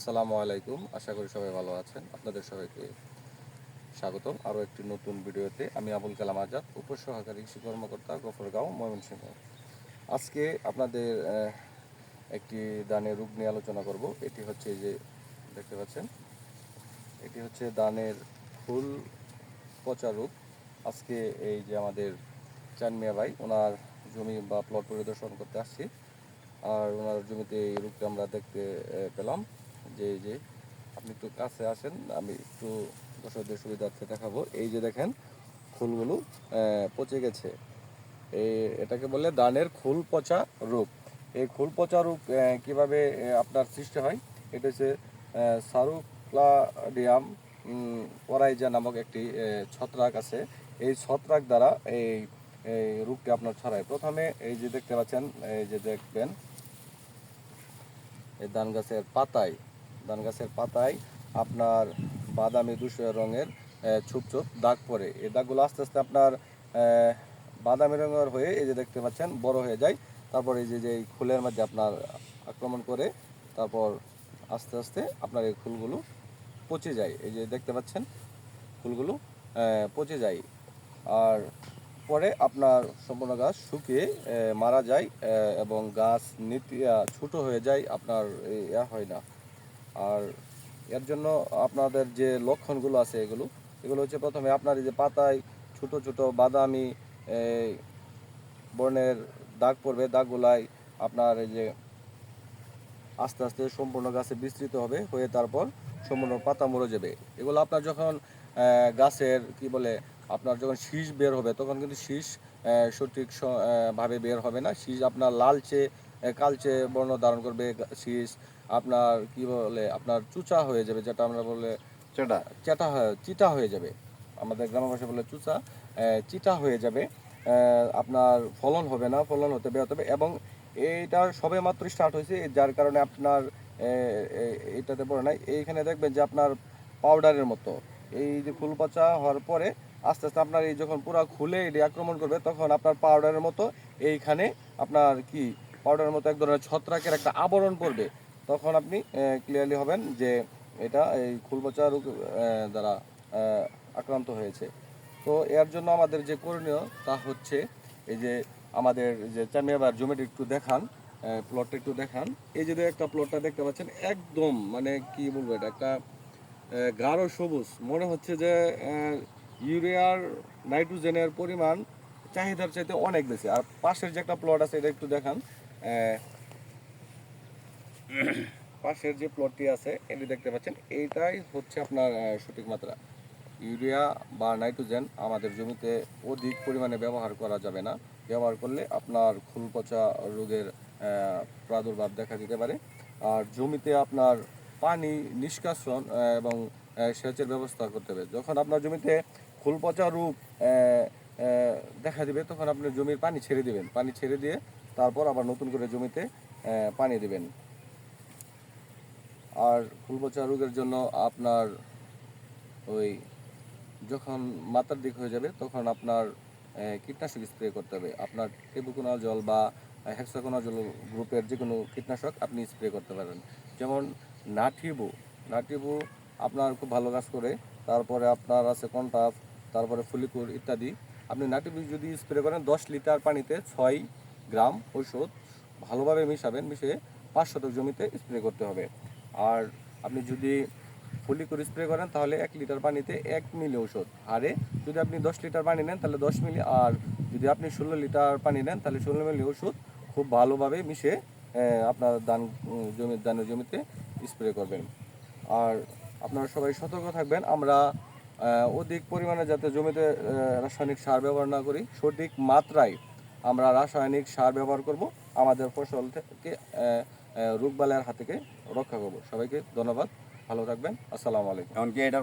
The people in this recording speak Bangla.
আসসালামু আলাইকুম। আশা করি সবাই ভালো আছেন। আপনাদের সবাইকে স্বাগতম। আরও একটি নতুন ভিডিওতে আমি আবুল কালাম আজাদ, উপসহকারী কৃষি কর্মকর্তা গফরগাঁও, ময়মনসিংহ। আজকে আপনাদের একটি দানের রোগ নিয়ে আলোচনা করব। এটি হচ্ছে যে দেখতে পাচ্ছেন, এটি হচ্ছে দানের ফুল পচা রোগ আজকে এই যে আমাদের চানমিয়া ভাই, ওনার জমি বা প্লট পরিদর্শন করতে আসছি। আর ওনার জমিতে এই রোগটা আমরা দেখতে পেলাম। যে যে আপনি একটু কাছে আসেন আমি একটু দর্শকদের সুবিধার্থে দেখাবো। এই যে দেখেন ফুলগুলো পচে গেছে। এটাকে বলে দানের ফুল পচা রোগ এই ফুল পচা আহ, কীভাবে আপনার সৃষ্টি হয়? এটা হচ্ছে সারুক্লাডিয়াম পরাইজা নামক একটি ছত্রাক আছে। এই ছত্রাক দ্বারা এই এই রোগটি আপনার ছড়ায়। প্রথমে এই যে দেখতে পাচ্ছেন এই যে দেখবেন এই ধান গাছের পাতায় ধান গাছের পাতায় আপনার বাদামি ধূসর রঙের ছুপ ছোপ দাগ পড়ে। এই দাগগুলো আস্তে আস্তে আপনার বাদামি রঙের হয়ে এই যে দেখতে পাচ্ছেন, বড় হয়ে যায়। তারপর এই যে যে ফুলের মধ্যে আপনার আক্রমণ করে তারপর আস্তে আস্তে আপনার এই ফুলগুলো পচে যায়। এই যে দেখতে পাচ্ছেন ফুলগুলো পচে যায়। আর পরে আপনার সম্পূর্ণ গাছ শুকিয়ে মারা যায় এবং গাছ নিতিয়া ছোট হয়ে যায়। আপনার ইয়া হয় না। আর এর জন্য আপনাদের যে লক্ষণগুলো আছে এগুলো এগুলো হচ্ছে প্রথমে আপনার এই যে পাতায় ছোট ছোট বাদামি বর্ণের দাগ পড়বে, দাগগুলাই আপনার এই যে আস্তে আস্তে সম্পূর্ণ গাছে বিস্তৃত হবে, হয়ে তারপর সম্পূর্ণ পাতা মরে যাবে। এগুলো আপনার যখন গাছের কি বলে, আপনার যখন শীষ বের হবে, তখন কিন্তু শীষ সঠিক ভাবে বের হবে না। শীষ আপনার লালচে কালচে বর্ণ ধারণ করবে, শীষ আপনার কি বলে আপনার চুচা হয়ে যাবে যেটা আমরা বলে চেটা। চেটা হয়ে চিটা হয়ে যাবে। আমাদের গ্রাম ভাষায় বলে চুচা চিটা হয়ে যাবে। আপনার ফলন হবে না ফলন হতে ব্যাহত হবে এবং এইটা সবে মাত্র স্টার্ট হয়েছে যার কারণে আপনার আহ, এ- এইটাতে পড়ে নাই। এইখানে দেখবেন যে আপনার পাউডারের মতো। এই যে ফুল পচা হওয়ার পরে আস্তে আস্তে আপনার এই যখন পুরো খুলে এটি আক্রমণ করবে তখন আপনার পাউডারের মতো এইখানে আপনার কি পাউডারের মতো এক ধরনের ছত্রাকের একটা আবরণ পড়বে। তখন আপনি ক্লিয়ারলি হবেন যে এটা এই ফুলপচা রোগ দ্বারা আক্রান্ত হয়েছে। তো এর জন্য আমাদের যে করণীয় তা হচ্ছে এই যে আমাদের যে চামিয়াবার জমিটা একটু দেখান প্লটটা একটু দেখান। এই যে একটা প্লটটা দেখতে পাচ্ছেন, একদম মানে কি বলব এটা, একটা গাঢ় সবুজ। মনে হচ্ছে যে ইউরিয়ার নাইট্রোজেনের পরিমাণ চাহিদার চাইতে অনেক বেশি। আর পাশের যে একটা প্লট আছে, এটা একটু দেখান পাশের যে প্লটটি আছে, এটি দেখতে পাচ্ছেন, এইটাই হচ্ছে আপনার সঠিক মাত্রা। ইউরিয়া বা নাইট্রোজেন আমাদের জমিতে অধিক পরিমাণে ব্যবহার করা যাবে না। ব্যবহার করলে আপনার ফুল পচা রোগের প্রাদুর্ভাব দেখা দিতে পারে। আর জমিতে আপনার পানি নিষ্কাশন এবং সেচের ব্যবস্থা করতে হবে। যখন আপনার জমিতে ফুল পচা রোগ দেখা দিবে, তখন আপনি জমির পানি ছেড়ে দিবেন। পানি ছেড়ে দিয়ে তারপর আবার নতুন করে জমিতে পানি দিবেন। আর ফুল পচা রোগের জন্য আপনার ওই যখন মাথার দিক হয়ে যাবে, তখন আপনার কীটনাশক স্প্রে করতে হবে। আপনার টেবুকোনা জল বা হেক্সাকোনা জল গ্রুপের যে কোনো কীটনাশক আপনি স্প্রে করতে পারেন। যেমন নাঠিবু নাঠিবু আপনার খুব ভালো কাজ করে। তারপরে আপনার আছে কন্টাফ, তারপরে ফুলিকুর ইত্যাদি। আপনি নাটিবু যদি স্প্রে করেন, দশ লিটার পানিতে ছয় গ্রাম ঔষধ ভালোভাবে মিশাবেন, মিশিয়ে পাঁচ শতক জমিতে স্প্রে করতে হবে। আর আপনি যদি ফুলি করে স্প্রে করেন তাহলে এক লিটার পানিতে এক মিলি ওষুধ আরে যদি আপনি দশ লিটার পানি নেন তাহলে দশ মিলি। আর যদি আপনি ষোলো লিটার পানি নেন তাহলে ষোলো মিলি ওষুধ খুব ভালোভাবে মিশে আপনার ধান উম, জমির ধানের জমিতে স্প্রে করবেন। আর আপনারা সবাই সতর্ক থাকবেন আমরা অধিক পরিমাণে যাতে জমিতে রাসায়নিক সার ব্যবহার না করি সঠিক মাত্রায় আমরা রাসায়নিক সার ব্যবহার করব। আমাদের ফসল থেকে রোগবালাইয়ের হাত থেকে রক্ষা করব। সবাইকে ধন্যবাদ। ভালো থাকবেন। আসসালামু আলাইকুম। এমনকি এটা